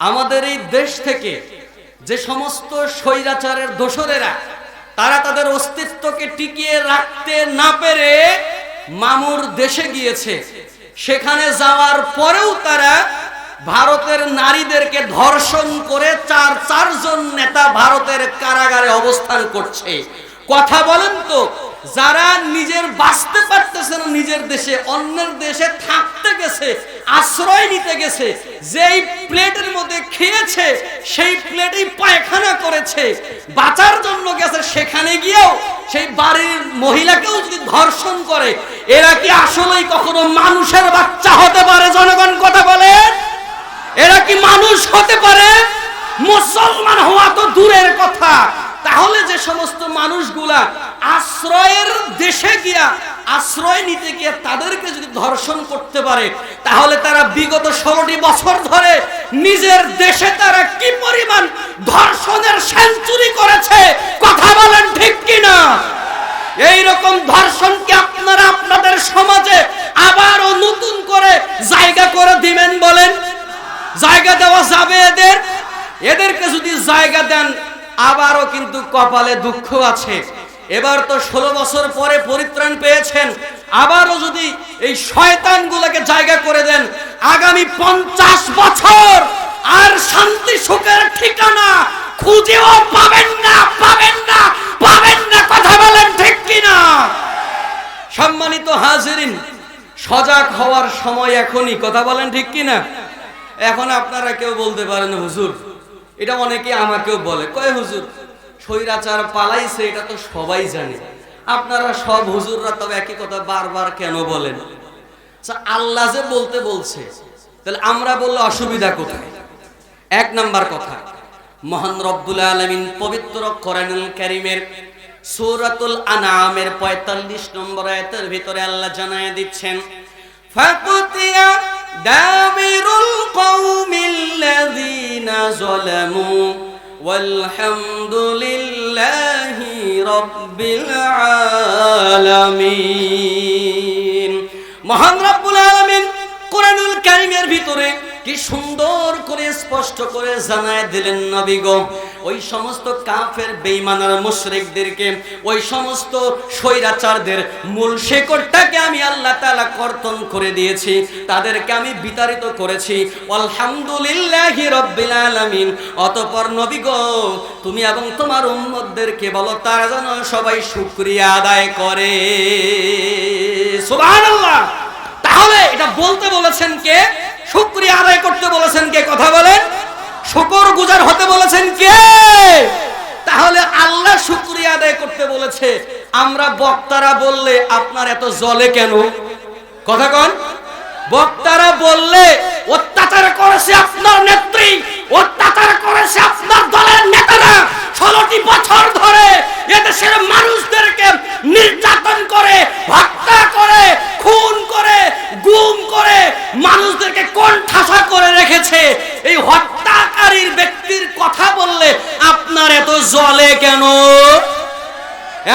আমাদের এই দেশ থেকে যে সমস্ত স্বৈরাচারের দোসরেরা, তারা তাদের অস্তিত্বকে টিকিয়ে রাখতে না পেরে মামুর দেশে গিয়েছে। সেখানে যাওয়ার পরেও তারা ভারতের নারীদেরকে ধর্ষণ করে চার, চারজন নেতা ভারতের কারাগারে অবস্থান করছে। কথা বলেন তো যারা নিজের বাঁচতে পারতেছে না নিজের দেশে, অন্যের দেশে থাকতে গেছে, আশ্রয় নিতে গেছে, যেই প্লেটের মধ্যে খেয়েছে, সেই প্লেটেই পায়খানা করেছে, বাঁচার জন্য গেছে, সেখানে গিয়েও সেই বাড়ির মহিলাকেও যদি ধর্ষণ করে, এরা কি আসলেই কখনো মানুষের বাচ্চা হতে পারে? জনগণ কথা বলে। এরা কি মানুষ হতে পারে? মুসলমান হওয়া তো দূরের কথা। তাহলে যে সমস্ত মানুষগুলা আশ্রয়ের দেশে গিয়া আশ্রয় নিতে গিয়ে তাদেরকে যদি ধর্ষণ করতে পারে, তাহলে তারা বিগত ষোলোটি বছর ধরে নিজের দেশে তারা কি পরিমাণ ধর্ষণের সেঞ্চুরি করেছে, কথা বলেন ঠিক কিনা? এই রকম ধর্ষণকে আপনারা আপনাদের সমাজে আবারও নতুন করে জায়গা করে দিবেন বলেন? জায়গা দেওয়া যাবে এদের? এদেরকে যদি জায়গা দেন আবারও কিন্তু কপালে দুঃখ আছে। এবার তো ষোলো বছর পরে পরিত্রাণ পেয়েছেন। আবারও যদি এই শয়তান জায়গা করে দেন, আগামী পঞ্চাশ বছর আর শান্তি সুখের ঠিকানা খুঁজেও পাবেন না পাবেন না পাবেন না কথা বলেন ঠিক কিনা? সম্মানিত হাজিরিন, সজাগ হওয়ার সময় এখনই কথা বলেন ঠিক কিনা? এখন আপনারা কেউ বলতে পারেন, হুজুর এটা অনেকে আমাকেও বলে কয় হুজুর স্বৈরাচার পালাইছে এটা তো সবাই জানে। আপনারা সব হুজুররা তবে একই কথা বারবার কেন বলেন? আচ্ছা, আল্লাহ যে বলতে বলছে তাহলে আমরা বললে অসুবিধা কোথায়? এক নাম্বার কথা মহান রব্বুল আলমিন পবিত্র কোরআনুল কারিমের সূরাতুল আনামের 45 নম্বর আয়াতের ভিতরে আল্লাহ জানায় দিচ্ছেন ফাকুতিয়া দাবিরুল কওমিল্লাযীনা যালামু والحمد لله رب العالمين মহান রব্বুল আলামিন কোরআনুল কারিমের ভিতরে কি সুন্দর করে স্পষ্ট করে জানায় দিলেন নবী গো। ওই সমস্ত কাফের বেঈমানার মুশরিকদেরকে, ওই সমস্ত স্বৈরাচারদের মূল শেকড়টাকে আমি আল্লাহ তাআলা কর্তন করে দিয়েছি, তাদেরকে আমি বিতাড়িত করেছি। আলহামদুলিল্লাহি রাব্বিল আলামিন। অতঃপর নবী গো, তুমি এবং তোমার উম্মতদেরকে বলো, তারা যেন সবাই শুকরিয়া আদায় করে। সুবহানাল্লাহ! তাহলে এটা বলতে বলেছেন কে? শুক্রিয়া আদায় করতে বলেছেন কে? কথা বলেন। শুকর গুজার হতে বলেছেন কে? তাহলে আল্লাহ শুক্রিয়া আদায় করতে বলেছে। আমরা বক্তারা বললে আপনার এত জলে কেন? কথা কন। বক্তারা বললে, অত্যাচার করেছে আপনার নেত্রী, অত্যাচার করেছে আপনার দলের নেতারা। ষোলোটি বছর ধরে এদেশের মানুষদেরকে নির্যাতন করে, হত্যা করে, খুন করে, গুম করে মানুষদেরকে কোন ঠাসা করে রেখেছে। এই হত্যাকারীর ব্যক্তির কথা বললে আপনার এত জলে কেন?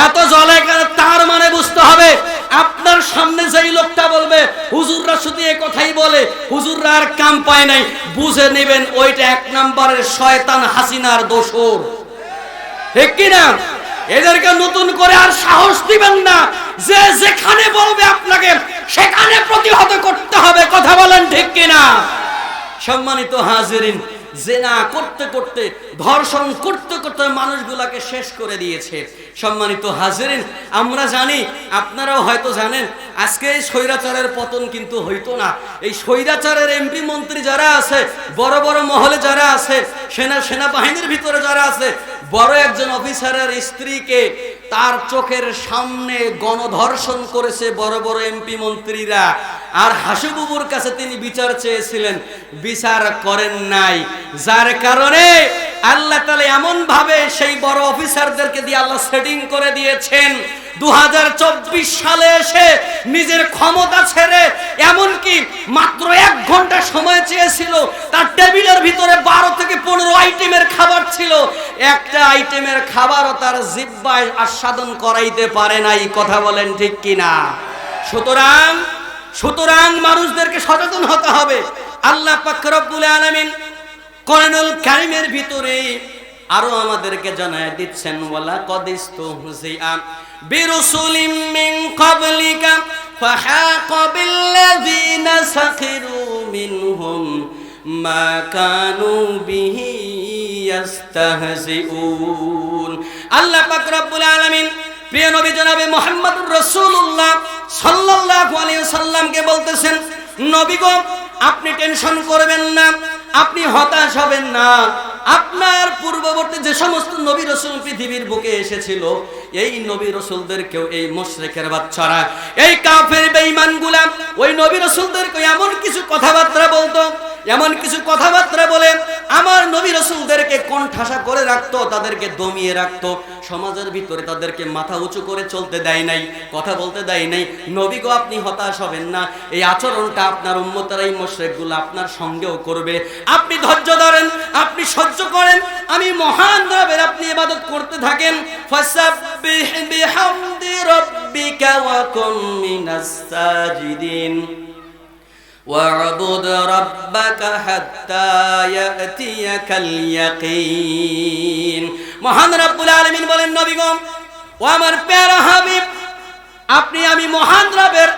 এত জলে কেন? তার মানে বুঝতে হবে আপনার সামনে যেই লোকটা বলবে, হুজুররা শুধু এ কথাই বলে, হুজুররা আর কাম পায় নাই। বুঝে নেবেন ওইটা এক নম্বরের শয়তান হাসিনার দোসর ঠিক কিনা? এদেরকে নতুন করে আর সাহস দিবেন না। যে যেখানে বলবে আপনাকে, সেখানে প্রতিহত করতে হবে। কথা বলেন ঠিক কিনা? সম্মানিত হাজিরিন, জেনা করতে করতে, ধর্ষণ করতে করতে মানুষগুলাকে শেষ করে দিয়েছে। সম্মানিত হাজিরিন, আমরা জানি, আপনারাও হয়তো জানেন, আজকে এই স্বৈরাচারের পতন কিন্তু হইতো না। এই স্বৈরাচারের এমপি মন্ত্রী যারা আছে, বড় বড় মহলে যারা আছে, সেনা, সেনাবাহিনীর ভিতরে যারা আছে, বড় একজন অফিসারের স্ত্রীকে তার চোখের সামনে গণধর্ষণ করেছে বড় বড় এমপি মন্ত্রীরা। আর হাসুবুবুর কাছে তিনি বিচার চেয়েছিলেন, বিচার করেন নাই। যার কারণে আল্লাহ তালা এমন ভাবে সেই বড় অফিসারদেরকে দিয়ে আল্লাহ সেটিং করে দিয়েছেন। দু হাজার চব্বিশ সালে এসে নিজের ক্ষমতা ছেড়ে এমনকি মাত্র এক ঘণ্টা সময় চেয়েছিল, তার টেবিলের ভিতরে বারো থেকে পনেরো আইটেমের খাবার ছিল। একটা আইটেমের খাবারও তার জিব্বায় আস্বাদন করাইতে পারে নাই, কথা বলেন ঠিক কিনা? সুতরাং সুতরাং মানুষদেরকে সচেতন হতে হবে। আল্লাহ পাক রব্বুল আলামিন কোরআনুল কারিমের ভিতরে আরও আমাদেরকে জানায় দিচ্ছেন ওয়ালা কদিস্তু হুজিআ বিরুসুলিম মিন ক্বাবলিকা ফাহাক বিল্লাযিনা সাখিরু মিনহুম মা কানু বিহি ইয়াস্তাহজিউন। আল্লাহ পাক রব্বুল আলামিন প্রিয় নবী জনাবে মুহাম্মদুর রাসূলুল্লাহ সাল্লাল্লাহু আলাইহি সাল্লামকে বলতেছেন, নবী গো, আপনি টেনশন করবেন না আপনি হতাশ হবেন না। আপনার পূর্ববর্তী যে সমস্ত নবী রসুল পৃথিবীর বুকে এসেছিল, এই নবী রসুলদেরকেও এই মোশরেকের বাচ্চারা এই কাফের বেঈমানগুলা ওই নবী রসুলদেরকে এমন কিছু কথাবার্তা বলতো এমন কিছু কথাবার্তা বলে আমার নবী রসুলদেরকে কণ্ঠাসা করে রাখতো, তাদেরকে দমিয়ে রাখতো। সমাজের ভিতরে তাদেরকে মাথা উঁচু করে চলতে দেয় নাই, কথা বলতে দেয় নাই। নবী গো, আপনি হতাশ হবেন না। এই আচরণটা আপনার উম্মতার এই আপনার সঙ্গেও করবে। আপনি ধৈর্য ধরেন, আপনি সহ্য করেন। আমি মহান রবের আপনি ইবাদত করতে থাকেন। ওয়া মিনাস সাজিদিন। واعبد ربك حتى يأتيك اليقين মহান রব্বুল আলামিন বলেন নবীগণ ও আমার প্যারা হাবিব আপনি আমি মহান রবের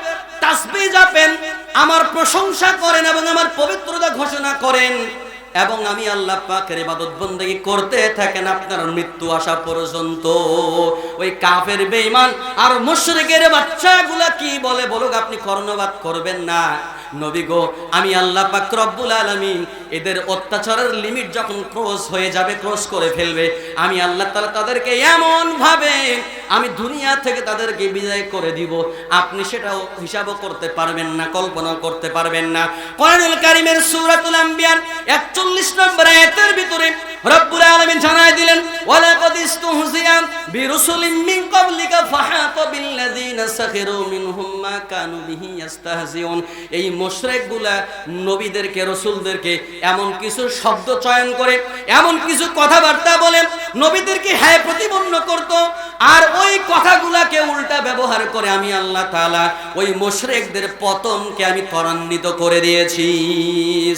তাসবিহ জাপেন আমার প্রশংসা করেন এবং আমার পবিত্রতা ঘোষণা করেন এবং আমি আল্লাহ পাকের ইবাদত বন্দেগী করতে থাকেন আপনার মৃত্যু আসা পর্যন্ত। ওই কাফের বেঈমান আর মুশরিকের বাচ্চাগুলা কি বলে বলুক, আপনি কর্ণপাত করবেন না। নবী গো, আমি আল্লাহ পাক রব্বুল আলামিন এদের অত্যাচারের লিমিট যখন ক্রস হয়ে যাবে, ক্রস করে ফেলবে, আমি আল্লাহ তাআলা তাদেরকে এমন ভাবে আমি দুনিয়া থেকে তাদেরকে বিদায় করে দিব। আপনি সেটাও হিসাবও করতে পারবেন না, কল্পনাও করতে পারবেন না। কোরআনুল কারীমের সূরাতুল আম্বিয়ার 41 নম্বর আয়াতের ভিতরে রব্বুল আলামিন জানায় দিলেন ওয়ালাকাদ ইস্তুহজিয়া বিরুসুলিম মিন ক্বাবলিকা ফাহাকা বিল্লাযিনা সাখিরু মিনহুম মা কানু বিহি এই নবীদেরকে এমন কিছু শব্দ চয়ন করে, এমন কিছু কথাবার্তা বলে, নবীদেরকে প্রতিপন্ন করত, আর ওই কথাগুলাকে উল্টা ব্যবহার করে আমি আল্লাহ তাআলা ওই মুশরিকদের পতনকে আমি ত্বরান্বিত করে দিয়েছি।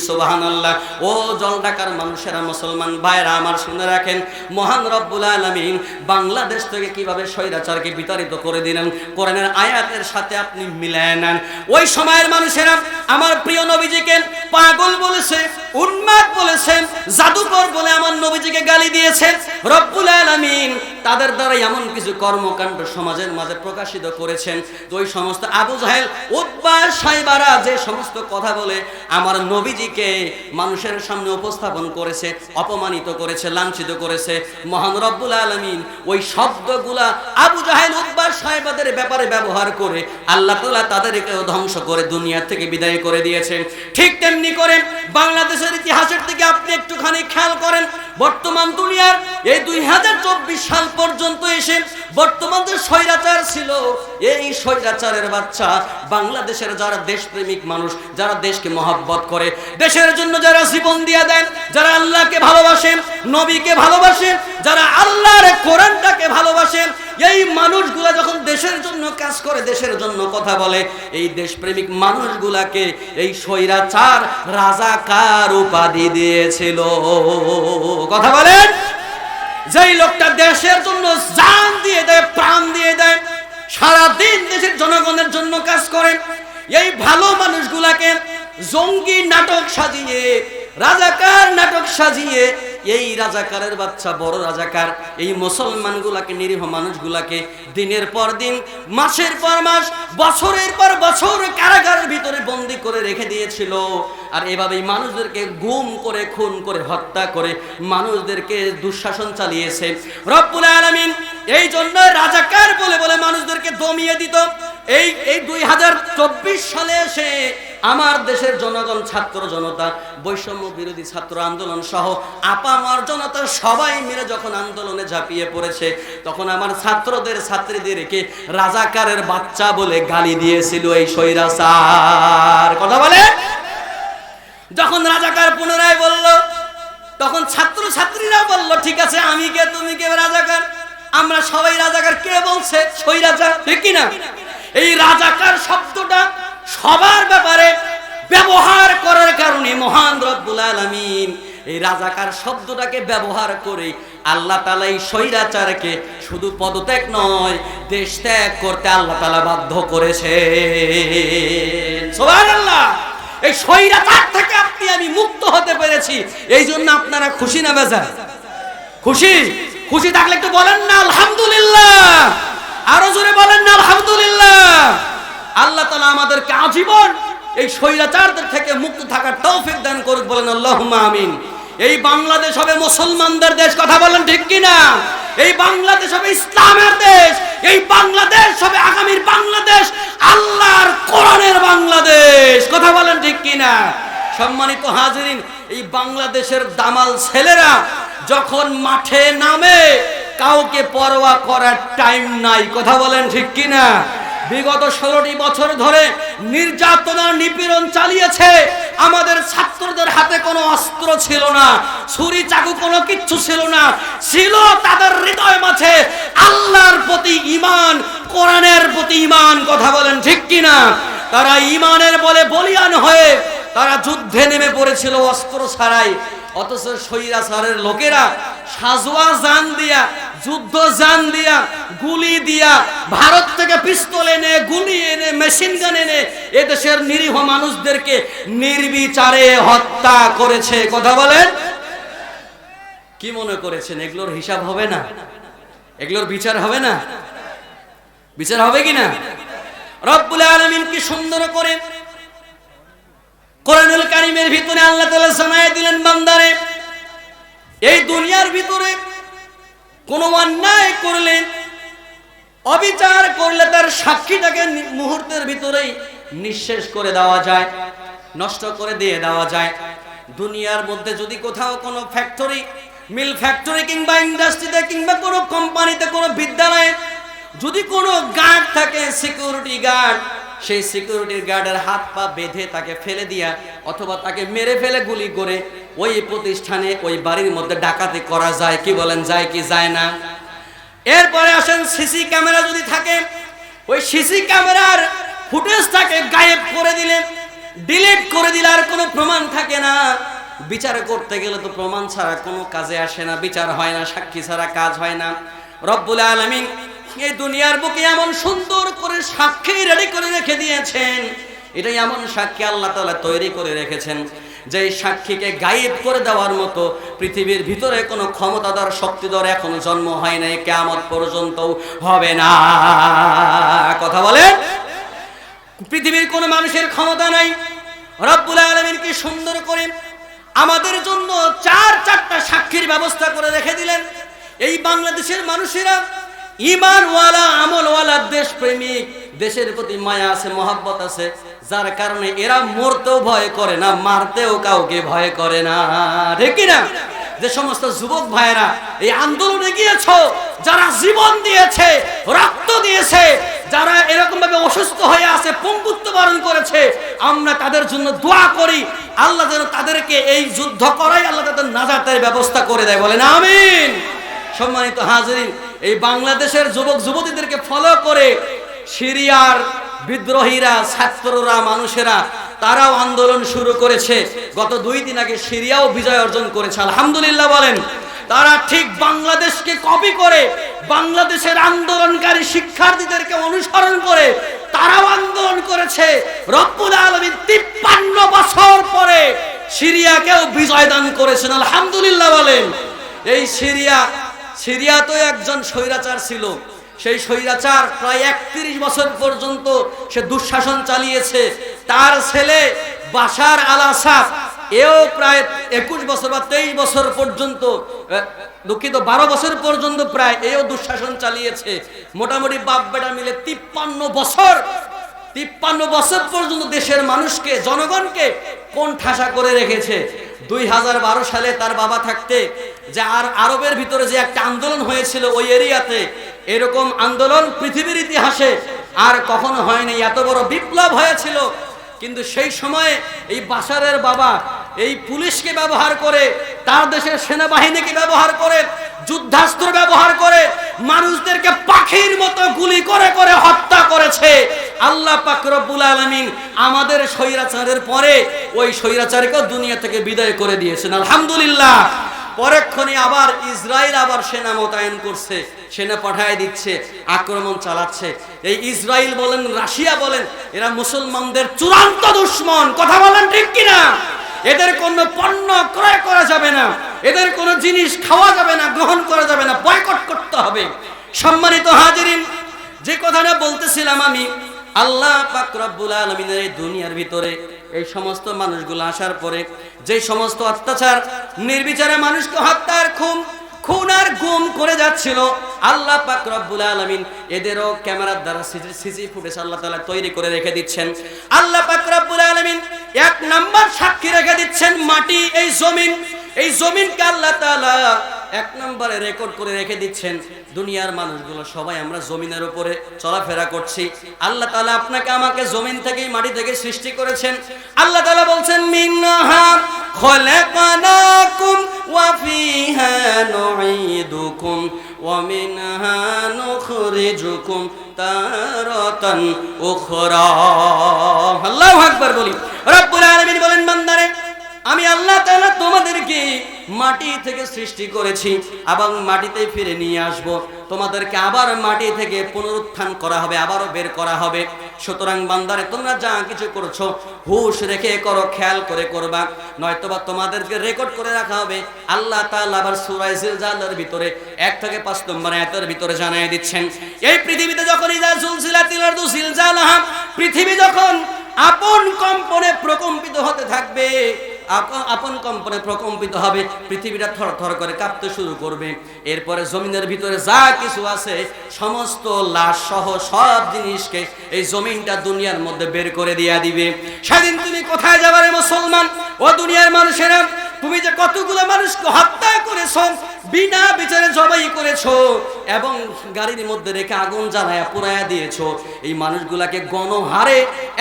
সুবহানাল্লাহ। ও জলঢাকার মানুষেরা, মুসলমান ভাইরা আমার শুনে রাখেন মহান রব্বুল আলামিন, বাংলাদেশ থেকে কীভাবে স্বৈরাচারকে বিতাড়িত করে দিলেন, কোরআনের আয়াতের সাথে আপনি মিলায় নেন। ওই সময়ের মানুষেরা আমার প্রিয় নবীজিকে পাগল বলেছে, উন্মাদ বলেছেন জাদুকর বলে আমার নবীজিকে গালি দিয়েছে। রব্বুল আলামিন তাদের দ্বারা এমন কিছু কর্মকাণ্ড সমাজের মাঝে প্রকাশিত করেছেন ওই সমস্ত আবু জাহেল উদ্বা সাইবারা যে সমস্ত কথা বলে আমার নবীজিকে মানুষের সামনে উপস্থাপন করেছে, অপমানিত করেছে, লাঞ্ছিত করেছে মহান রব্বুল আলমিন ওই শব্দগুলা আবু জাহেল উদ্বার সাহেবাদের ব্যাপারে ব্যবহার করে আল্লাহ তালা তাদেরকেও ধ্বংস করে দুনিয়া থেকে বিদায় করে দিয়েছেন। ঠিক তেমনি করে বাংলাদেশের ইতিহাসের থেকে আপনি একটুখানি খেয়াল করেন বর্তমান দুনিয়ার এই দুই হাজার চব্বিশ সাল পর্যন্ত এসে বর্তমান যে স্বৈরাচার ছিল, এই স্বৈরাচারের বাচ্চা বাংলাদেশের যারা দেশপ্রেমিক মানুষ, যারা দেশকে মহাব্বত করে, দেশের জন্য যারা জীবন দিয়ে দেন, যারা আল্লাহকে ভালোবাসেন, নবীকে ভালোবাসেন, যারা আল্লাহর কোরআনটাকে ভালোবাসেন এই মানুষগুলা যখন দেশের জন্য কাজ করে, দেশের জন্য কথা বলে, এই দেশপ্রেমিক মানুষগুলাকে এই স্বৈরাচার রাজাকার উপাধি দিয়েছিল? কথা বলেন। যেই লোকটা দেশের জন্য জান দিয়ে দেয়, প্রাণ দিয়ে দেয়, সারাদিন দেশের জনগণের জন্য কাজ করে, এই ভালো মানুষগুলাকে জঙ্গি নাটক সাজিয়ে, রাজাকার নাটক সাজিয়ে এই রাজাকারের বাচ্চা, বড় রাজাকার, এই মুসলমানগুলাকে, নিরীহ মানুষগুলাকে দিনের পর দিন, মাসের পর মাস, বছরের পর বছর কারাগারের ভিতরে বন্দি করে রেখে দিয়েছিল। আর এভাবেই মানুষদেরকে গুম করে, খুন করে, হত্যা করে মানুষদেরকে দুঃশাসন চালিয়েছে। রব্বুল আলামিন এই জন্য রাজাকার বলে বলে মানুষদেরকে দমিয়ে দিত। এই এই দুই হাজার চব্বিশ সালে এসে আমার দেশের জনগণ, ছাত্র জনতা বৈষম্য বিরোধী ছাত্র আন্দোলন সহ আপামার জনতা সবাই মিলে যখন আন্দোলনে ঝাঁপিয়ে পড়েছে, তখন আমার ছাত্রদের, ছাত্রীদেরকে রাজাকারের বাচ্চা বলে গালি দিয়েছিল এই সৈরাচার কথা বলে? যখন রাজাকার পুনরায় বলল, তখন ছাত্র ছাত্রীরা বলল, ঠিক আছে, আমি কে, তুমি কে রাজাকার? আমরা সবাই রাজাকার, কে বলছে? সৈরাচার ঠিক কিনা? এই রাজাকার শব্দটা সবার ব্যাপারে ব্যবহার করার কারণে মহান রব্বুল আলামিন এই রাজাকার শব্দটাকে ব্যবহার করে আল্লাহ তালা এই স্বৈরাচারকে শুধু পদত্যাগ নয়, দেশ ত্যাগ করতে আল্লাহ তালা বাধ্য করেছে। এই স্বৈরাচার থেকে আপনি আমি মুক্ত হতে পেরেছি, এই জন্য আপনারা খুশি না বেজার খুশি? খুশি থাকলে একটু বলেন না, আলহামদুলিল্লাহ! আরও জোরে বলেন না, আলহামদুলিল্লাহ! আল্লাহ তালা আমাদেরকে আজীবন এই স্বৈরাচারদের থেকে মুক্ত থাকার তৌফিক দান করুক বলেন আল্লাহ আমিন। এই বাংলাদেশ হবে মুসলমানদের দেশ, কথা বলেন ঠিক কিনা? এই বাংলাদেশ হবে ইসলামের দেশ, এই বাংলাদেশ হবে আগামীর বাংলাদেশ, আল্লাহর কোরআনের বাংলাদেশ, কথা বলেন ঠিক কিনা? সম্মানিত হাজিরিন, এই বাংলাদেশের দামাল ছেলেরা যখন মাঠে নামে, কাউকে পরোয়া করার টাইম নাই, কথা বলেন ঠিক কিনা? বিগত ষোলোটি বছর ধরে নির্যাতনা নিপীড়ন চালিয়েছে। আমাদের ছাত্রদের হাতে কোনো অস্ত্র ছিল না, ছুরি, চাকু কোনো কিচ্ছু ছিল না, ছিল তাদের হৃদয় মাঝে আল্লাহর প্রতি ইমান কোরআনের প্রতি ইমান কথা বলেন ঠিক কিনা? তারা ইমানের বলে বলিয়ান হয়ে তারা যুদ্ধে নেমে পড়েছিল অস্ত্র ছাড়াই। অথচ সৈরাচারের লোকেরা সাজোয়া জান দিয়া, যুদ্ধ জান দিয়া, গুলি দিয়া, ভারত থেকে পিস্তল এনে, গুলি এনে, মেশিন গান এনে এদেশের নিরীহ মানুষদেরকে নির্বিচারে হত্যা করেছে। কথা বলেন? কি মনে করেছেন? এগুলোর হিসাব হবে না? এগুলোর বিচার হবে না? বিচার হবে কি না? রব্বুল আলমিন কি সুন্দর করে কোরআনুল কারিমের ভিতরে আল্লাহ তাআলা জানায় দিলেন, বান্দারে, এই দুনিয়ার ভিতরে কোন অন্যায় করলে, অবিচার করলে তার সাক্ষীটাকে মুহূর্তের ভিতরেই নিঃশেষ করে দেওয়া যায়, নষ্ট করে দিয়ে দেওয়া যায়। দুনিয়ার মধ্যে যদি কোথাও কোনো ফ্যাক্টরি মিল ফ্যাক্টরি কিংবা ইন্ডাস্ট্রিতে কিংবা কোনো কোম্পানিতে কোনো বিদ্যালয়ে যদি কোনো গার্ড থাকে সিকিউরিটি গার্ড সেই সিকিউরিটির গার্ডের হাত পা বেঁধে তাকে ফেলে দিয়া অথবা তাকে মেরে ফেলে গুলি করে ওই প্রতিষ্ঠানে ওই বাড়ির মধ্যে ডাকাতি করা যায়। কি বলেন, যায় কি যায় না? এরপরে আসেন সিসি ক্যামেরা যদি থাকে, ওই সিসি ক্যামেরার ফুটেজটাকে গায়েব করে দিলেন। ডিলিট করে দিলে আর কোনো প্রমাণ থাকে না। বিচার করতে গেলে তো প্রমাণ ছাড়া কোনো কাজে আসে না। বিচার হয় না, সাক্ষী ছাড়া কাজ হয় না। রব্বুল আলমিন এই দুনিয়ার বুকে এমন সুন্দর করে সাক্ষী রেডি করে রেখে দিয়েছেন। এটাই এমন সাক্ষী আল্লাহ তাআলা তৈরি করে রেখেছেন যে সাক্ষীকে গায়েব করে দেওয়ার মতো পৃথিবীর ভিতরে কোনো ক্ষমতাধর শক্তিধর এখনও জন্ম হয় নাই, কেয়ামত পর্যন্ত হবে না। কথা বলে? পৃথিবীর কোনো মানুষের ক্ষমতা নাই। রব্বুল আলমিন কি সুন্দর করে আমাদের জন্য চার চারটা সাক্ষীর ব্যবস্থা করে রেখে দিলেন। এই বাংলাদেশের মানুষেরা ইমানওয়ালা আমলওয়ালা দেশ প্রেমিক দেশের প্রতি মায়া আছে, মহাব্বত আছে, যার কারণে এরা মরতেও ভয় করে না, মারতেও কাউকে ভয় করে না। ঠিক না যে সমস্ত যুবক ভাইয়েরা এই আন্দোলনে গিয়েছ, যারা জীবন দিয়েছে, রক্ত দিয়েছে, যারা এরকম ভাবে অসুস্থ হয়ে আছে, পঙ্গুত্ব বরণ করেছে, আমরা তাদের জন্য দোয়া করি, আল্লাহ যেন তাদেরকে এই যুদ্ধ করাই, আল্লাহ তাদের নাজাতের ব্যবস্থা করে দেয়। বলেন, আমিন। সম্মানিত হাজরিন এই বাংলাদেশের যুবক যুবতীদেরকে ফলো করে সিরিয়ার বিদ্রোহীরা, ছাত্ররা, মানুষেরা, তারাও আন্দোলন শুরু করেছে। গত দুই দিন আগে সিরিয়াও বিজয় অর্জন করেছে। আলহামদুলিল্লাহ বলেন, তারা ঠিক বাংলাদেশকে কপি করে, বাংলাদেশের আন্দোলনকারী শিক্ষার্থীদেরকে অনুসরণ করে, তারাও আন্দোলন করেছে। রব্বুল আলমী তিপ্পান্ন বছর পরে সিরিয়াকেও বিজয় দান করেছেন। আলহামদুলিল্লাহ বলেন, এই সিরিয়া সিরিয়া তো একজন স্বৈরাচার ছিল। সেই স্বৈরাচার প্রায় একত্রিশ বছর পর্যন্ত সে দুঃশাসন চালিয়েছে। তার ছেলে বাসার আল এও প্রায় একুশ বছর বা তেইশ বছর পর্যন্ত দুঃখিত, বারো বছর পর্যন্ত প্রায় এও দুঃশাসন চালিয়েছে। মোটামুটি বাপ বেটা মিলে তিপ্পান্ন বছর তিপ্পান্ন বছর পর্যন্ত দেশের মানুষকে, জনগণকে কোন ঠাসা করে রেখেছে। দুই হাজার বারো সালে তার বাবা থাকতে যে আর আরবের ভিতরে যে একটা আন্দোলন হয়েছিল ওই এরিয়াতে, এরকম আন্দোলন পৃথিবীর ইতিহাসে আর কখনো হয়নি। এত বড় বিপ্লব হয়েছিল কিন্তু সেই সময়ে এই বাসারের বাবা এই পুলিশকে ব্যবহার করে, তার দেশের সেনাবাহিনীকে ব্যবহার করে, যুদ্ধাস্ত্র ব্যবহার করে, মানুষদেরকে পাখির মতো গুলি করে করে হত্যা করেছে। আল্লাহ পাক রব্বুল আলামিন আমাদের স্বৈরাচারের পরে ওই স্বৈরাচারকেও দুনিয়া থেকে বিদায় করে দিয়েছেন। আলহামদুলিল্লাহ। পরক্ষণে আবার ইসরায়েল আবার সেনা মোতায়েন করছে, সেনা পাঠায় দিচ্ছে, আক্রমণ চালাচ্ছে। এই ইসরায়েল বলেন, রাশিয়া বলেন, এরা মুসলমানদের চূড়ান্ত দুশ্মন। কথা বলেন ঠিক কিনা? এদের কোনো পণ্য ক্রয় করা যাবে না, এদের কোনো জিনিস খাওয়া যাবে না, গ্রহণ করা যাবে না, বয়কট করতে হবে। সম্মানিত হাজিরিন, যে কথাটা বলতেছিলাম আমি, আল্লাহ পাক রব্বুল আলমিনের এই দুনিয়ার ভিতরে এই সমস্ত মানুষগুলো আসার পরে যে সমস্ত অত্যাচার, নির্বিচারে মানুষকে হত্যার খুন খুন আর গুম করে যাচ্ছিল, আল্লাহ পাক রব্বুল আলামিন এদেরও ক্যামেরার দ্বারা সিসি ফুটেজ আল্লাহ তাআলা তৈরি করে রেখে দিচ্ছেন। আল্লাহ পাক রব্বুল আলামিন এক নাম্বার সাক্ষী রেখে দিচ্ছেন মাটি, এই জমিন। এই জমিনকে আল্লাহ তাআলা এক নম্বরে রেকর্ড করে রেখে দিচ্ছেন, দুনিয়ার মানুষগুলো, সবাই আমরা জমিনের উপরে চলাফেরা করছি। আল্লাহ তালা আপনাকে আমাকে জমিন থেকেই মাটি থেকে সৃষ্টি করেছেন। আল্লাহ তালা বলছেন আকবার বলি। রব্বুল আলামিন বলেন, বান্দারে আমি আল্লাহ তাআলা তোমাদেরকে মাটি থেকে সৃষ্টি করেছি এবং মাটিতে ফিরে নিয়ে আসব। তোমাদেরকে আবার মাটি থেকে পুনরুত্থান করা হবে, আবারও বের করা হবে। সুতরাং বান্দারে, তোমরা যা কিছু করছ, হুশ রেখে করো, খেয়াল করে করবা। নয়তোবা তোমাদেরকে রেকর্ড করে রাখা হবে। আল্লাহ তাআলা আবার সূরা জিলজালের ভিতরে, এক থেকে পাঁচ নম্বর আয়াতের ভিতরে জানিয়ে দিচ্ছেন, এই পৃথিবীতে যখন পৃথিবী যখন আপন কম্পনে প্রকম্পিত হতে থাকবে আপন কম্পনে প্রকম্পিত হবে, পৃথিবীটা থর থর করে কাঁপতে শুরু করবে। এরপরে জমিনের ভিতরে যা কিছু আছে, সমস্ত লাশ সহ সব জিনিসকে এই জমিনটা দুনিয়ার মধ্যে বের করে দিয়া দিবে। সেদিন তুমি কোথায় যাবারে মুসলমান? ও দুনিয়ার মানুষেরা, তুমি যে কতগুলো মানুষকে হত্যা করেছ, বিনা বিচারে জবাই করেছ এবং গাড়ির মধ্যে রেখে আগুন জ্বালায়া পুরায়া দিয়েছ, এই মানুষগুলাকে গণহারে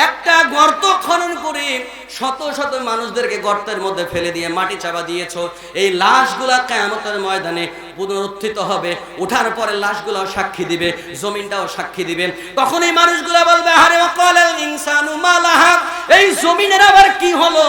একটা গর্ত খনন করে শত শত মানুষদেরকে গর্তের মধ্যে ফেলে দিয়ে মাটি চাপা দিয়েছ। এই লাশগুলা কেয়ামতের ময়দানে পুনরুত্থিত হবে, ওঠার পরে লাশগুলাও সাক্ষী দিবে, জমিনটাও সাক্ষী দিবে। তখন এই মানুষগুলা বলবে হারে ইনসানু মালাহা। এই জমিনের আবার কি হলো?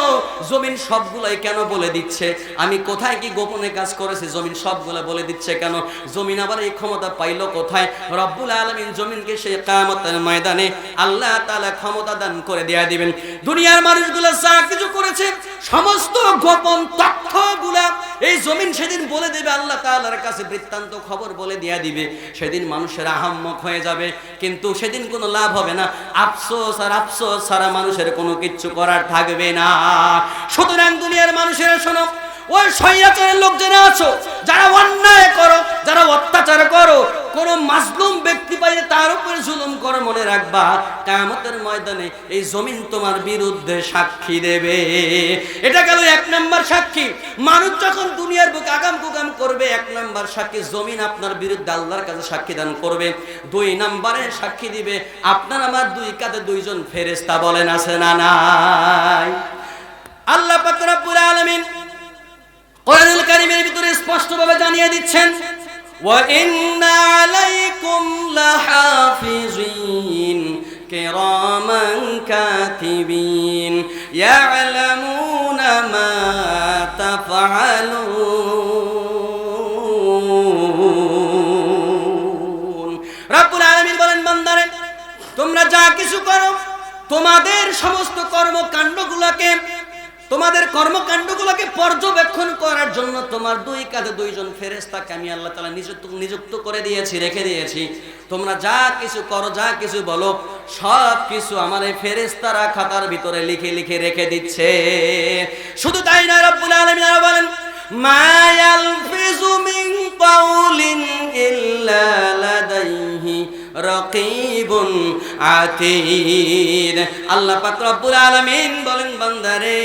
জমিন সবগুলাই কেন বলে দিচ্ছে? আমি কোথায় কি গোপনে কাজ করেছি, জমিন সবগুলা বলে দিচ্ছে কেন? জমিন আবার এই ক্ষমতা পাইলো কোথায়? রব্বুল আলামিন জমিনকে সেই কিয়ামতের ময়দানে আল্লাহ তাআলা ক্ষমতা দান করে দেয়া দিবেন। দুনিয়ার মানুষগুলো যা কিছু করেছে, সমস্ত গোপন তথ্যগুলা এই জমিন সেদিন বলে দেবে, আল্লাহ তাআলার কাছে বৃত্তান্ত খবর বলে দেয়া দিবে। সেদিন মানুষের আহাম্মক হয়ে যাবে, কিন্তু সেদিন কোনো লাভ হবে না। আফসোস আর আফসোস সারা মানুষের কোনো কিচ্ছু করার থাকবে না। সুতরাং দুনিয়ার মানুষেরা শোনো, ওই সৈয়াচারের লোক যারা আছো, যারা অন্যায় করো, যারা অত্যাচার করো, কোন মাজলুম ব্যক্তি পাইলে তার উপরে জুলুম করো মনে রাখবা। কামতের ময়দানে এই জমিন তোমার বিরুদ্ধে সাক্ষী দেবে। এটা গেল এক নাম্বার সাক্ষী। মানুষ যখন দুনিয়ার বুকে আগাম কুগাম করবে, এক নাম্বার সাক্ষী জমিন আপনার বিরুদ্ধে আল্লাহর কাছে সাক্ষী দান করবে। দুই নাম্বারে সাক্ষী দিবে, আপনার আমার দুই কাঁধে দুইজন ফেরেস্তা বলেন, আছে না নাই আল্লাহ পাক রব্বুল আলামিন কোরআনুল কারীমের ভিতরে স্পষ্টভাবে জানিয়ে দিচ্ছেন বলেন বান্দারে তোমরা যা কিছু করো তোমাদের সমস্ত কর্মকাণ্ডগুলোকে তোমাদের কর্মকাণ্ডগুলোকে পর্যবেক্ষণ করার জন্য তোমার দুই কাঁধে দুইজন ফেরেস্তাকে আমি আল্লাহ তালা নিযুক্ত নিযুক্ত করে দিয়েছি, রেখে দিয়েছি। তোমরা যা কিছু করো, যা কিছু বলো, সব কিছু আমার এই ফেরেস্তারা খাতার ভিতরে লিখে লিখে রেখে দিচ্ছে। শুধু তাই নয়, রব্বুল আলামিন বলেন, মা ইয়ালফিজু মিন ইল্লা রকিবুন আতীদ আল্লাহ পাক রব্বুল আলামিন বলেন, বান্দারে,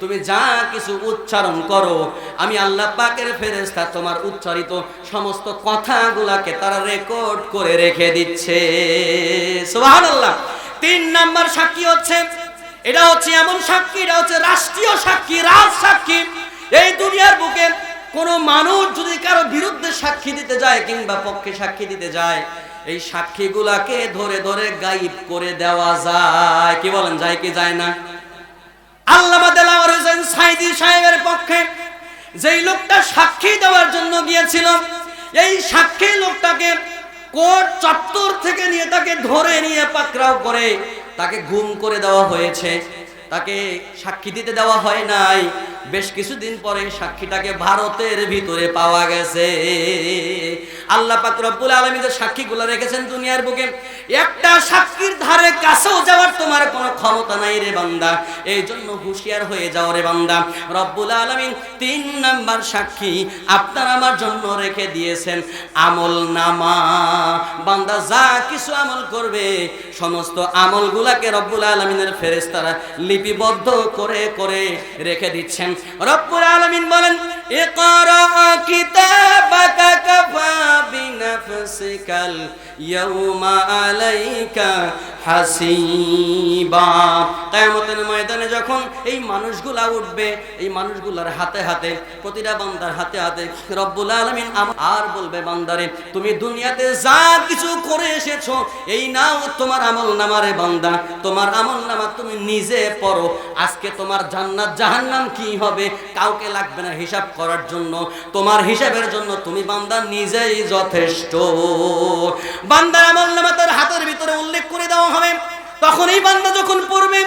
তুমি যা কিছু উচ্চারণ করো, আমি আল্লাহ পাকের ফেরেশতা তোমার উচ্চারিত সমস্ত কথাগুলাকে তারা রেকর্ড করে রেখে দিচ্ছে। সুবহানাল্লাহ। তিন নাম্বার সাক্ষী হচ্ছে, এটা হচ্ছে এমন সাক্ষী, এটা হচ্ছে রাষ্ট্রীয় সাক্ষী, রাজ সাক্ষী। এই দুনিয়ার বুকে কোনো মানুষ যদি কারও বিরুদ্ধে সাক্ষী দিতে যায় কিংবা পক্ষে সাক্ষী দিতে যায় এই সাক্ষীগুলাকে ধরে ধরে গাইব করে দেওয়া যায়। কি বলেন, যায় কি যায় না? সাহেবের পক্ষে যেই লোকটা সাক্ষী দেওয়ার জন্য গিয়েছিল, এই সাক্ষী লোকটাকে চত্বর থেকে নিয়ে তাকে ধরে নিয়ে করে তাকে গুম করে দেওয়া হয়েছে। তাকে সাক্ষী দিতে দেওয়া হয় নাই। বেশ কিছুদিন পরে সাক্ষীটাকে ভারতের ভিতরে পাওয়া গেছে। আল্লাহ পাক রব্বুল আলামিন যে সাক্ষীগুলো রেখেছেন দুনিয়ার বুকে, একটা সাক্ষীর ধারে কাছেও যাওয়ার তোমার কোনো ক্ষমতা নাই রে বান্দা। এই জন্য হুঁশিয়ার হয়ে যাও রে বান্দা। রব্বুল আলামিন তিন নাম্বার সাক্ষী আপনার আমার জন্য রেখে দিয়েছেন। আমল নামা। বান্দা যা কিছু আমল করবে, সমস্ত আমলগুলাকে রব্বুল আলমিনের ফেরেস্তারা লিপিবদ্ধ করে করে রেখে দিচ্ছেন। রব্বুল আলমিন বলেন ময়দানে যখন এই মানুষগুলা উঠবে, এই মানুষগুলার হাতে হাতে, প্রতিটা বান্দার হাতে হাতে রব্বুল আলামিন আর বলবে, বান্দারে, তুমি দুনিয়াতে যা কিছু করে এসেছ, এই নাও তোমার আমল নামারে বান্দা। তোমার আমল নামা তুমি নিজে পড়ো। আজকে তোমার জান্নাত জাহান্নাম কি হবে, কাউকে লাগবে না হিসাব করার জন্য। তোমার হিসাবের জন্য তুমি বান্দা নিজেই যথেষ্ট। বান্দার আমল নামা তার হাতের ভিতরে উল্লেখ করে দেওয়া হবে। তখন এই বান্দা যখন পড়বে,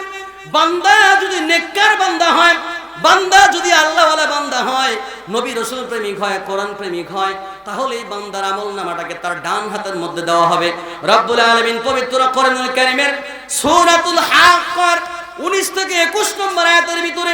বান্দা যদি নেককার বান্দা হয়, বান্দা যদি আল্লাহওয়ালা বান্দা হয়, নবী রসুল প্রেমিক হয়, কোরআন প্রেমিক হয় তাহলে এই বান্দার আমল নামাটাকে তার ডান হাতের মধ্যে দেওয়া হবে। রব্বুল আলমিন পবিত্র কোরআনুল কারিমের সূরাতুল হাক্কার 19 থেকে 21 নম্বর আয়াতের ভিতরে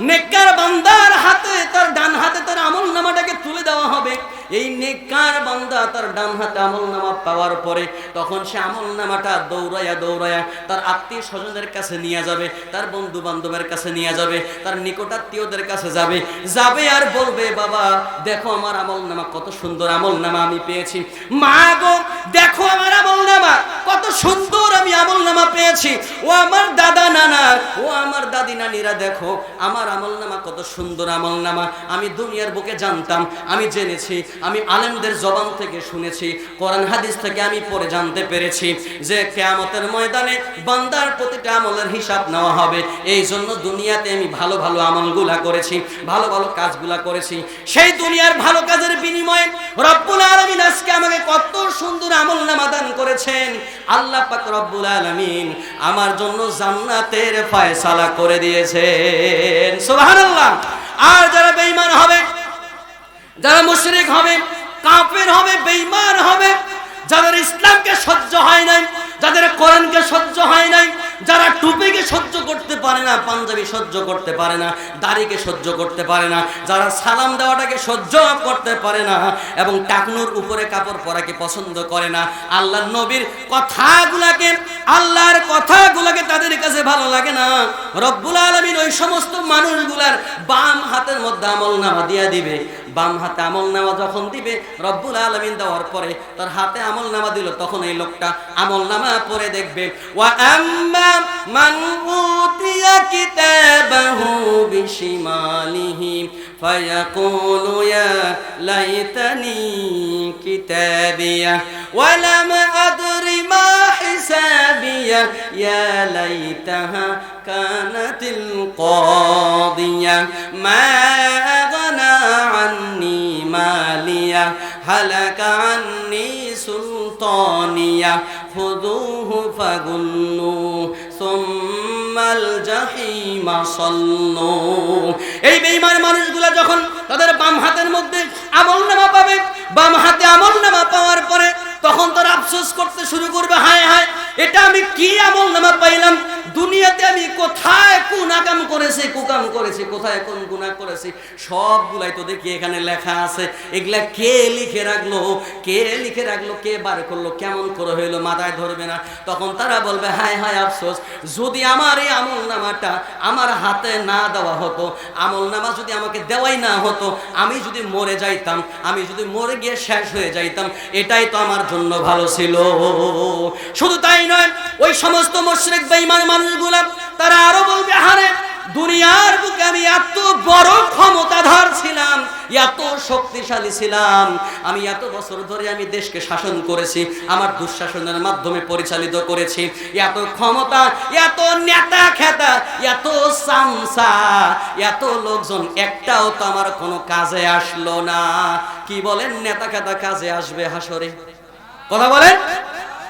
নেককার বান্দার হাতে তার ডান হাতে তার আমল নামাটাকে তুলে দেওয়া হবে। এই নেককার বান্দা তার ডান হাতে আমল নামা পাওয়ার পরে তখন সে আমল নামাটা দৌড়াইয়া দৌড়াইয়া তার আত্মীয় স্বজনের কাছে নিয়ে যাবে, তার বন্ধু বান্ধবের কাছে নিয়ে যাবে, তার নিকটাত্মীয়দের কাছে যাবে। যাবে আর বলবে, বাবা, দেখো আমার আমল নামা কত সুন্দর আমল নামা আমি পেয়েছি। মা গো, দেখো আমার আমল নামা কত সুন্দর আমি আমল নামা পেয়েছি। ও আমার দাদা নানা, ও আমার দাদি নানিরা দেখো, আমার আমল নামা কত সুন্দর আমল নামা আমি দুনিয়ার বুকে জানতাম, আমি জেনেছি আমি আলেমদের জবান থেকে শুনেছি, কোরআন হাদিস থেকে আমি পড়ে জানতে পেরেছি যে কেয়ামতের ময়দানে বান্দার প্রতিটা আমলের হিসাব নেওয়া হবে। এই জন্য দুনিয়াতে আমি ভালো ভালো আমলগুলা করেছি, ভালো ভালো কাজগুলা করেছি। সেই দুনিয়ার ভালো কাজের বিনিময়ে রব্বুল আলামিন আজকে আমাকে কত সুন্দর আমল নামা দান করেছেন। আল্লাহ পাক রব্বুল আলামিন আমার জন্য জান্নাতের ফয়সালা করে দিয়েছেন। সুবহানাল্লাহ। আর যারা বেঈমান হবে যারা মুশরিক হবে, কাফের হবে, বেঈমান হবে, যাদের ইসলামকে সহ্য হয় নাই, যাদের কোরআনকে সহ্য হয় নাই যারা টুপিকে সহ্য করতে পারে না, পাঞ্জাবি সহ্য করতে পারে না, দাড়িকে সহ্য করতে পারে না, যারা সালাম দেওয়াটাকে সহ্য করতে পারে না এবং টাকনুর উপরে কাপড় পরাকে পছন্দ করে না, আল্লাহর নবীর কথাগুলাকে, আল্লাহর কথাগুলাকে তাদের কাছে ভালো লাগে না। রব্বুল আলমিন ওই সমস্ত মানুষগুলার বাম হাতের মধ্যে আমল নামা দিয়া দিবে। বাম হাতে আমল নামা যখন দিবে, রব্বুল আলমিন দেওয়ার পরে তার হাতে আমল নামা দিল, তখন এই লোকটা আমল নামা পরে দেখবে। ওয়া من أوتي كتابه بشماله فيقول يا ليتني كتابيه ولم أدر ما حسابيه يا ليتها كانت القاضية ما أغنى عني মালিয়া, হালাকা আন্নি সুলতানিয়া খুদুহু ফাগুল্লু সুম্মাল জাহিমা সাল্লু। এই বেঈমান মানুষগুলা যখন তাদের বাম হাতের মধ্যে আমলনামা পাবে, বাম হাতে আমলনামা পাওয়ার পরে তখন তারা আফসোস করতে শুরু করবে, হায় হায়, এটা আমি কি আমলনামা পাইলাম? দুনিয়াতে আমি কোথায় কোন আকাম করেছি কুকাম করেছি, কোথায় কোন গুনাহ করেছি, সবগুলাই তো দেখি এখানে লেখা আছে। এগুলা কে লিখে রাখল, কে লিখে রাখল, কে বার করল, কেমন করে হইল, মাথায় ধরবে না। তখন তারা বলবে, হায় হায় আফসোস, যদি আমার এই আমল নামাটা আমার হাতে না দেওয়া হতো, আমল নামা যদি আমাকে দেওয়াই না হতো, আমি যদি মরে যাইতাম, আমি যদি মরে গিয়ে শেষ হয়ে যাইতাম, এটাই তো আমার জন্য ভালো ছিল। শুধু তাই নয়, ওই সমস্ত মুশরিক, বেঈমান মানুষগুলা তারা আরও বলবে হারে দুনিয়ার বুকে আমি এত বড় ক্ষমতাধর ছিলাম, এত শক্তিশালী ছিলাম, আমি এত বছর ধরে আমি দেশকে শাসন করেছি, আমার দুঃশাসনের মাধ্যমে পরিচালিত করেছি, এত ক্ষমতা, এত নেতা খেতা, এত সামসা এত লোকজন একটাও তো আমার কোনো কাজে আসলো না। কি বলেন, নেতা খেতা কাজে আসবে হাসরে? কথা বলেন?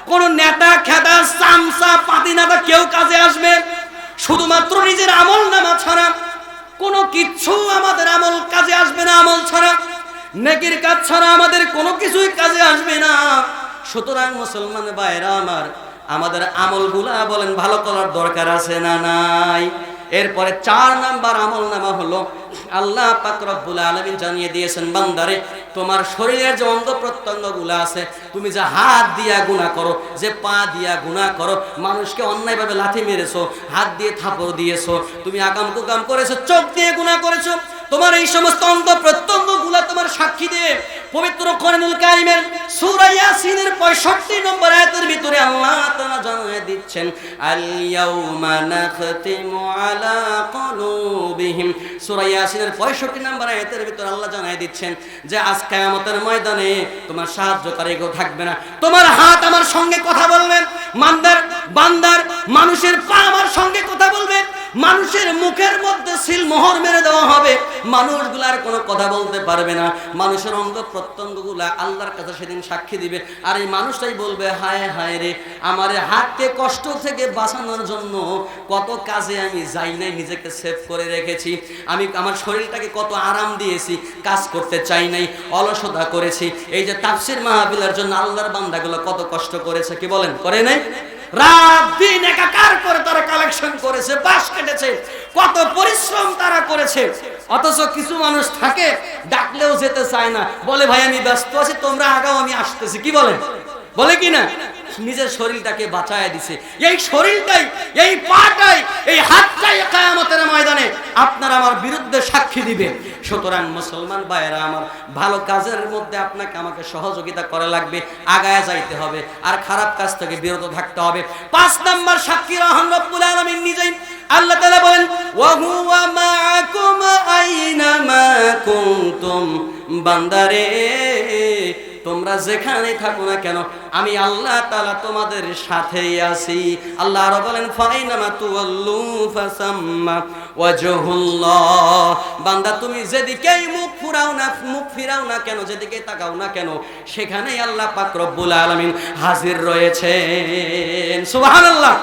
কোন নেতা, খেতা সামসা পাতি নেতা কেউ কাজে আসবে। শুধুমাত্র নিজের আমল নামা ছাড়া। কোনো কিচ্ছু আমাদের আমল কাজে আসবে না, আমল ছাড়া। নেকির কাজ ছাড়া আমাদের কোনো কিছুই কাজে আসবে না। সুতরাং মুসলমান ভাইরা আমার, আমাদের আমলগুলা বলেন ভালো করার দরকার আছে না নাই? এরপরে চার নাম্বার আমল নামা হলো, আল্লাহ পাকরবুল আলমিন জানিয়ে দিয়েছেন, বান্দারে, তোমার শরীরের যে অঙ্গ প্রত্যঙ্গ আছে, তুমি যে হাত দিয়া গুণা করো, যে পা দিয়া গুণা করো, মানুষকে অন্যায়ভাবে লাথি মেরেছো, হাত দিয়ে থাপড় দিয়েছ, তুমি আগাম কুকাম করেছ, চোখ দিয়ে গুণা করেছ তোমার এই সমস্ত অঙ্গ প্রত্যঙ্গগুলা তোমার সাক্ষী দিয়ে পবিত্র কোরআনুল কারিমের সূরা ইয়াসিনের 65 নম্বর আয়াতের ভিতরে আল্লাহ তাআলা জানিয়ে দিচ্ছেন, আল ইয়াউমা নাখতিমু আলা কুলুবিহিম। সূরা ইয়াসিনের 65 নম্বর আয়াতের ভিতরে আল্লাহ জানিয়ে দিচ্ছেন যে, আজ কিয়ামতের ময়দানে তোমার সাহায্যকারী কেউ থাকবে না। তোমার হাত আমার সঙ্গে কথা বলবে মান্দার, বান্দার, মানুষের পা আমার সঙ্গে কথা বলবে মানুষের মুখের মধ্যে সিল মোহর মেরে দেওয়া হবে। মানুষগুলার কোনো কথা বলতে পারবে না। মানুষের অঙ্গ প্রত্যঙ্গগুলা আল্লাহর কাছে সেদিন সাক্ষী দিবে। আর এই মানুষটাই বলবে, হায় হায় রে, আমার হাতকে কষ্ট থেকে বাঁচানোর জন্য কত কাজে আমি যাই নাই, নিজেকে সেভ করে রেখেছি। আমি আমার শরীরটাকে কত আরাম দিয়েছি, কাজ করতে চাই নাই, অলসতা করেছি। এই যে তাফসির মাহাবিলার জন্য আল্লাহর বান্দাগুলো কত কষ্ট করেছে, কি বলেন? করে নাই? রাত দিন একাকার করে তারা কালেকশন করেছে বাস কেটেছে, কত পরিশ্রম তারা করেছে। অথচ কিছু মানুষ থাকে, ডাকলেও যেতে চায় না। বলে, ভাই, আমি ব্যস্ত আছি, তোমরা আগাও, আমি আসতেছি। কি বলে? বলে কি না? নিজের শরীরটাকে বাঁচায় দিছে। এই শরীরটাই, এই পাটাই, এই হাতটাই কায়ামতের ময়দানে আপনার আমার বিরুদ্ধে সাক্ষী দিবে সুতরাং মুসলমান ভাইয়েরা, আমার ভালো কাজের মধ্যে আপনাকে আমাকে সহযোগিতা করা লাগবে, আগায় যাইতে হবে, আর খারাপ কাজ থেকে বিরত থাকতে হবে। পাঁচ নাম্বার সাক্ষী রহমান রব্বুল আলামিন নিজেই আল্লাহ তাআলা বলেন, ওয়া হুয়া মাআকুম আইনামা কুনতুম বান্দারে? তোমরা যেখানে থাকো না কেন, আমি আল্লাহ তালা তোমাদের সাথেই আছি। আল্লাহ আরও বলেন, ফাইনামা তুওয়াল্লু ফাসাম্মা ওয়াজহুল্লাহ। বান্দা, তুমি যেদিকেই মুখ ফুরাও না, মুখ ফিরাও না কেন যেদিকে তাকাও না কেন, সেখানেই আল্লাহ পাক রব্বুল আলামিন হাজির রয়েছেন। সুবহানাল্লাহ।